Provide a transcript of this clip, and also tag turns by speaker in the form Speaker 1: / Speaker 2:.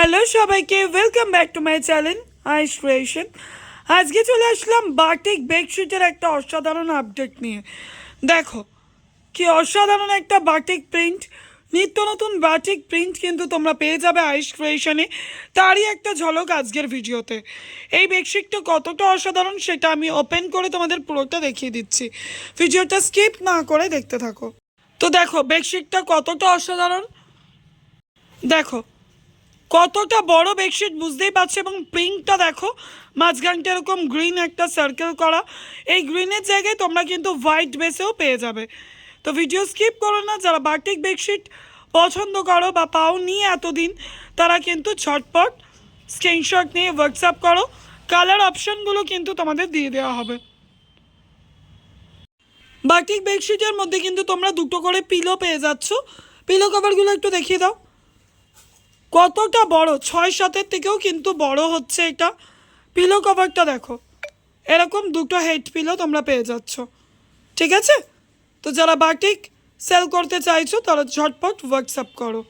Speaker 1: Hello সবাইকে। Welcome back to my channel ice creation আজকে চলে আসলাম বাটিক বেডশিটের একটা অসাধারণ আপডেট নিয়ে। দেখো, কি অসাধারণ একটা বাটিক প্রিন্ট নিত্য নতুন বাটিক প্রিন্ট কিন্তু তোমরা পেয়ে যাবে আইস ক্রিয়েশনে তারই একটা ঝলক আজকের ভিডিওতে। এই বেডশিটটা কতটা অসাধারণ সেটা আমি ওপেন করে তোমাদের পুরোটা দেখিয়ে দিচ্ছি। ভিডিওটা স্কিপ না করে দেখতে থাকো। তো দেখো, বেডশিটটা কতটা অসাধারণ। দেখো কতটা বড় বেডশিট বুঝতেই পারছ এবং প্রিন্টটা দেখো, মাঝখানটা এরকম গ্রিন একটা সার্কেল করা। এই গ্রিনের জায়গায় তোমরা কিন্তু হোয়াইট বেসেও পেয়ে যাবে। তো ভিডিও স্কিপ করো না, যারা বাটিক বেডশিট পছন্দ করো বা পাও নিয়ে এতদিন, তারা কিন্তু ছটপট স্ক্রিনশট নিয়ে হোয়াটসঅ্যাপ করো। কালার অপশনগুলো কিন্তু তোমাদের দিয়ে দেওয়া হবে। বাটিক বেডশিটের মধ্যে কিন্তু তোমরা দুটো করে পিলো পেয়ে যাচ্ছ। পিলো কভারগুলো একটু দেখিয়ে দাও। কতটা বড়? ছয় সাতের থেকেও কিন্তু বড় হচ্ছে এটা। পিলো কভারটা দেখো। এরকম দুটো হেড পিলো তোমরা পেয়ে যাচ্ছ। ঠিক আছে? তো যারা বাটিক সেল করতে চাইছো, তারা ঝটপট হোয়াটসঅ্যাপ করো।